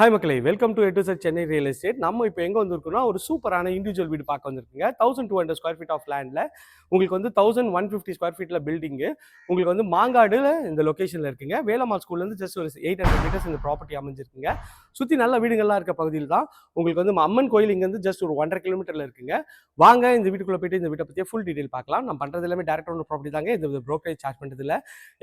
Hi மக்களை welcome to எட்டு sir Chennai real estate நம்ம இப்போ எங்கே வந்திருக்கோம்னா ஒரு சூப்பரான இண்டிவிஜுவல் வீடு பார்க்க வந்திருக்குங்க. Thousand two hundred square feet of லேண்டில் உங்களுக்கு வந்து தௌசண்ட் ஒன் ஃபிஃப்டி ஸ்கொயர் ஃபீட்டில் பில்டிங்கு உங்களுக்கு வந்து மாங்காடில் இந்த லொக்கேஷனில் இருக்குங்க. வேலம்மாள் ஸ்கூல்லேருந்து ஜஸ்ட் ஒரு எயிட் ஹண்ட்ரட் மீட்டர்ஸ் இந்த ப்ராப்பர்ட்டி அமைஞ்சிருக்குங்க. சுற்றி நல்ல வீடுகள்லாம் இருக்க பகுதியில் தான் உங்களுக்கு வந்து அம்மன் கோயில் இங்கேருந்து ஜஸ்ட் ஒரு ஒன்றரை கிலோமீட்டரில் இருக்குங்க. வாங்க இந்த வீட்டுக்குள்ளே போயிட்டு இந்த வீட்டை பற்றிய ஃபுல் டீடைல் பார்க்கலாம். நம்ம பண்ணுறது எல்லாமே டேரக்ட் ஒன்று ப்ராப்பர்ட்டி தாங்க. இந்த ப்ரோக்கரேஜ் சார்ஜ் பண்ணுறதுல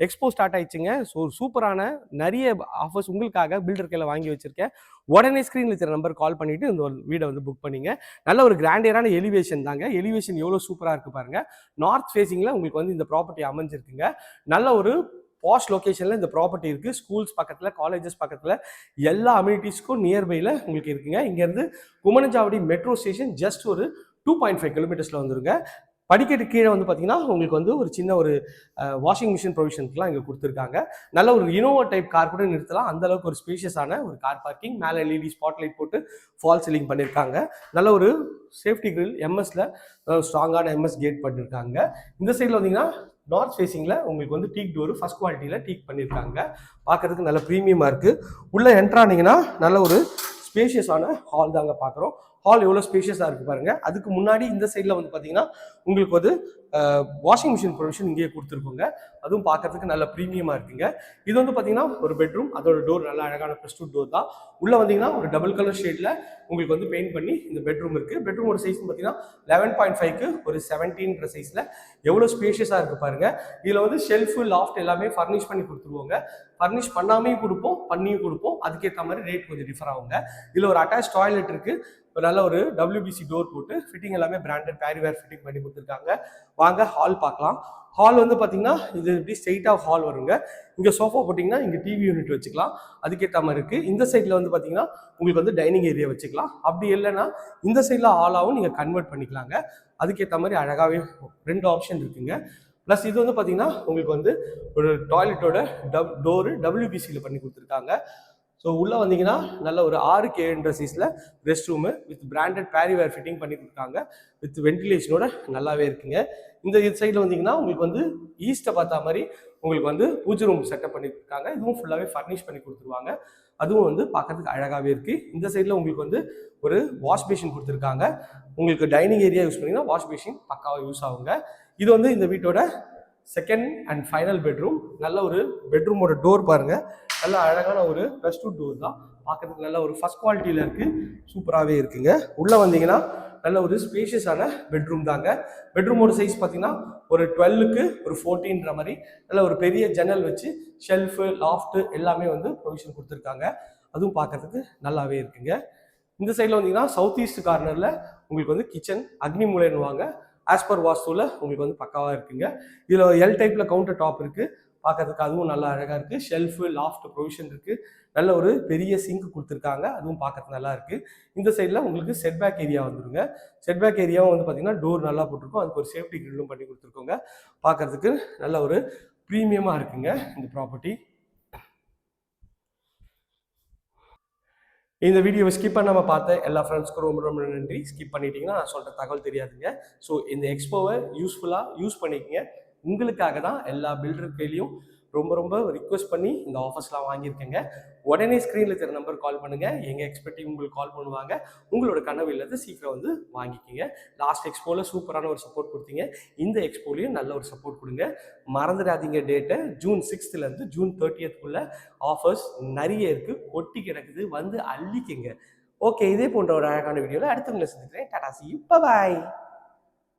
எக்ஸ்போ ஸ்டார்ட் ஆயிடுச்சுங்க. ஸோ சூப்பரான நிறைய ஆஃபர்ஸ் உங்களுக்காக பில்டர் கையில் வாங்கி வச்சிருக்கேன். உடனே ஸ்க்ரீனில் இருக்கிற நம்பர் கால் பண்ணிட்டு இந்த ஒரு வீடை வந்து புக் பண்ணிங்க. நல்ல ஒரு கிராண்டியரான எலிவேஷன் தாங்க. எலிவேஷன் எவ்வளோ சூப்பராக இருக்குது பாருங்கள் நார்த் ஃபேஸிங்கில் உங்களுக்கு வந்து இந்த ப்ராப்பர்ட்டி அமைஞ்சிருக்குங்க. நல்ல ஒரு பாஷ் லொக்கேஷனில் இந்த ப்ராப்பர்ட்டி இருக்குது ஸ்கூல்ஸ் பக்கத்தில் காலேஜஸ் பக்கத்தில் எல்லா அம்யூனிட்டிஸ்க்கும் நியர்பையில் உங்களுக்கு இருக்குங்க. இங்கேருந்து குமணஞ்சாவடி மெட்ரோ ஸ்டேஷன் ஜஸ்ட் ஒரு டூ பாயிண்ட் ஃபைவ் கிலோமீட்டர்ஸில் வந்துருங்க. படிக்கட்டு கீழே வந்து பார்த்தீங்கன்னா உங்களுக்கு வந்து ஒரு சின்ன ஒரு வாஷிங் மிஷின் ப்ரொவிஷன்ஸ்லாம் இங்கே கொடுத்துருக்காங்க. நல்ல ஒரு இனோவா டைப் கார் கூட நிறுத்தலாம். அந்த அளவுக்கு ஒரு ஸ்பேஷியஸான ஒரு கார் பார்க்கிங் மேலே எல்இடி ஸ்பாட்லைட் போட்டு ஃபால் சீலிங் பண்ணியிருக்காங்க நல்ல ஒரு சேஃப்டி கிரில் எம்எஸ்ல ஸ்ட்ராங்கான எம்எஸ் கேட் பண்ணியிருக்காங்க இந்த சைடில் வந்தீங்கன்னா நார்த் ஃபேஸிங்கில் உங்களுக்கு வந்து டீக் டோர் ஃபஸ்ட் குவாலிட்டியில் டீக் பண்ணியிருக்காங்க பார்க்கறதுக்கு நல்ல ப்ரீமியமாக இருக்குது உள்ளே என்ட்ரானீங்கன்னா நல்ல ஒரு ஸ்பேஷியஸான ஹால் தாங்க பார்க்குறோம் ஹால் எவ்வளோ ஸ்பேஷியஸாக இருக்குது பாருங்கள் அதுக்கு முன்னாடி இந்த சைடில் வந்து பார்த்தீங்கன்னா உங்களுக்கு வந்து வாஷிங் மிஷின் ப்ரொவிஷன் இங்கேயே கொடுத்துருக்கோங்க. அதுவும் பார்க்கறதுக்கு நல்ல ப்ரீமியமாக இருக்குங்க. இது வந்து பார்த்தீங்கன்னா ஒரு பெட்ரூம் அதோட டோர் நல்ல அழகான ப்ளஸ் டூ டோர் தான். உள்ளே வந்தீங்கன்னா ஒரு டபுள் கலர் ஷேடில் உங்களுக்கு வந்து பெயிண்ட் பண்ணி இந்த பெட்ரூம் இருக்குது பெட்ரூம் ஒரு சைஸ் பார்த்தீங்கன்னா லெவன் பாயிண்ட் ஃபைவ்க்கு ஒரு செவன்டீன்ற சைஸில் எவ்வளோ ஸ்பேஷியஸாக இருக்குது பாருங்கள் இதில் வந்து ஷெல்ஃபு லாஃப்ட் எல்லாமே ஃபர்னிஷ் பண்ணி கொடுத்துருவோங்க. ஃபர்னிஷ் பண்ணாமையும் கொடுப்போம் பண்ணியும் கொடுப்போம். அதுக்கேற்ற மாதிரி ரேட் கொஞ்சம் டிஃபர் ஆகுங்க. இதில் ஒரு அட்டாச் டாய்லெட் இருக்குது ஒரு நல்ல ஒரு டபிள்யூபிசி டோர் போட்டு ஃபிட்டிங் எல்லாமே பிராண்டட் பேரிவேர் ஃபிட்டிங் பண்ணி கொடுத்துருக்காங்க. வாங்க ஹால் பார்க்கலாம். ஹால் வந்து பார்த்தீங்கன்னா இது இப்படி ஸ்ட்ரெயிட்டாக ஹால் வருங்க? இங்கே சோஃபா போட்டிங்கன்னா இங்கே டிவி யூனிட் வச்சுக்கலாம். அதுக்கேற்ற மாதிரி இருக்குது இந்த சைடில் வந்து பார்த்தீங்கன்னா உங்களுக்கு வந்து டைனிங் ஏரியா வச்சுக்கலாம். அப்படி இல்லைன்னா இந்த சைடில் ஹாலாகவும் நீங்கள் கன்வெர்ட் பண்ணிக்கலாங்க. அதுக்கேற்ற மாதிரி அழகாகவே ரெண்டு ஆப்ஷன் இருக்குங்க. ப்ளஸ் இது வந்து பார்த்தீங்கன்னா உங்களுக்கு வந்து ஒரு டாய்லெட்டோட டப் டோரு டபிள்யூபிசியில் பண்ணி கொடுத்துருக்காங்க. ஸோ உள்ளே வந்தீங்கன்னா நல்ல ஒரு ஆறு கேன்ற சீஸில் rest room with branded Parryware fitting பண்ணி கொடுத்தாங்க. வித் வென்டிலேஷனோட நல்லாவே இருக்குங்க. இந்த இது சைடில் வந்தீங்கன்னா உங்களுக்கு வந்து ஈஸ்ட்டை பார்த்தா மாதிரி உங்களுக்கு வந்து பூஜை ரூம் செட்டப் பண்ணி கொடுத்தாங்க. இதுவும் ஃபுல்லாகவே ஃபர்னிஷ் பண்ணி கொடுத்துருவாங்க. அதுவும் வந்து பார்க்கறதுக்கு அழகாகவே இருக்குது இந்த சைடில் உங்களுக்கு வந்து ஒரு வாஷ் பேஷன் கொடுத்துருக்காங்க. உங்களுக்கு டைனிங் ஏரியா யூஸ் பண்ணிங்கன்னா வாஷ் பேஷின் பக்காவாக யூஸ் ஆகுங்க. இது வந்து இந்த வீட்டோட செகண்ட் அண்ட் ஃபைனல் பெட்ரூம் நல்ல ஒரு பெட்ரூமோட டோர் பாருங்கள் நல்ல அழகான ஒரு ப்ளஸ் டூ டோர் தான். பார்க்கறதுக்கு நல்ல ஒரு ஃபர்ஸ்ட் குவாலிட்டியில் இருக்குது சூப்பராகவே இருக்குங்க. உள்ளே வந்தீங்கன்னா நல்ல ஒரு ஸ்பேஷியஸான பெட்ரூம் தாங்க. பெட்ரூமோட சைஸ் பார்த்தீங்கன்னா ஒரு டுவெல்லுக்கு ஒரு ஃபோர்டீன்ற மாதிரி. நல்ல ஒரு பெரிய ஜன்னல் வச்சு ஷெல்ஃபு லாஃப்ட்டு எல்லாமே வந்து ப்ரொவிஷன் கொடுத்துருக்காங்க. அதுவும் பார்க்கறதுக்கு நல்லாவே இருக்குங்க. இந்த சைடில் வந்தீங்கன்னா சவுத் ஈஸ்ட் கார்னரில் உங்களுக்கு வந்து கிச்சன் அக்னி மூலைன்னுவாங்க. ஆஸ் பர் வாஸ்துவில் உங்களுக்கு வந்து பக்காவாக இருக்குங்க. இதில் எல் டைப்பில் கவுண்டர் டாப் இருக்குது பார்க்கறதுக்கு அதுவும் நல்லா அழகாக இருக்குது ஷெல்ஃபு லாஃப்ட் ப்ரொவிஷன் இருக்குது நல்ல ஒரு பெரிய சிங்க் கொடுத்துருக்காங்க. அதுவும் பார்க்கறது நல்லா இருக்குது இந்த சைடில் உங்களுக்கு செட்பேக் ஏரியா வந்துருங்க. செட்பேக் ஏரியாவும் வந்து பார்த்தீங்கன்னா டோர் நல்லா போட்டிருக்கோம். அதுக்கு ஒரு சேஃப்டி கிரில்லும் பண்ணி கொடுத்துருக்கோங்க. பார்க்கறதுக்கு நல்ல ஒரு ப்ரீமியமாக இருக்குங்க இந்த ப்ராப்பர்ட்டி இந்த வீடியோவை ஸ்கிப் பண்ணாமல் பார்த்த எல்லா ஃப்ரெண்ட்ஸ்க்கும் ரொம்ப ரொம்ப நன்றி. ஸ்கிப் பண்ணிட்டீங்கன்னா நான் சொல்கிற தகவல் தெரியாதுங்க. ஸோ இந்த எக்ஸ்போவை யூஸ்ஃபுல்லாக யூஸ் பண்ணிக்கங்க. உங்களுக்காக தான் எல்லா பில்டர் கையிலையும் ரொம்ப ரொம்ப ரிக்வஸ்ட் பண்ணி இந்த ஆஃபர்ஸ்லாம் வாங்கியிருக்கேங்க. உடனே ஸ்க்ரீனில் இருக்கிற நம்பர் கால் பண்ணுங்கள் எங்கள் எக்ஸ்பெக்டிவ் உங்களுக்கு கால் பண்ணுவாங்க. உங்களோட கனவு இல்லாத சீக்கிரம் வந்து வாங்கிக்கிங்க. லாஸ்ட் எக்ஸ்போவில் சூப்பரான ஒரு சப்போர்ட் கொடுத்தீங்க. இந்த எக்ஸ்போலையும் நல்ல ஒரு சப்போர்ட் கொடுங்க. மறந்துடாதீங்க டேட்டை ஜூன் சிக்ஸ்த்துலேருந்து ஜூன் தேர்ட்டியத்துக்குள்ளே ஆஃபர்ஸ் நிறைய இருக்குது ஒட்டி கிடக்குது. வந்து அள்ளிக்கங்க. ஓகே இதே போன்ற ஒரு அழகான வீடியோவில் அடுத்தவங்களை சந்திக்கிறேன். டாடா சி பாய்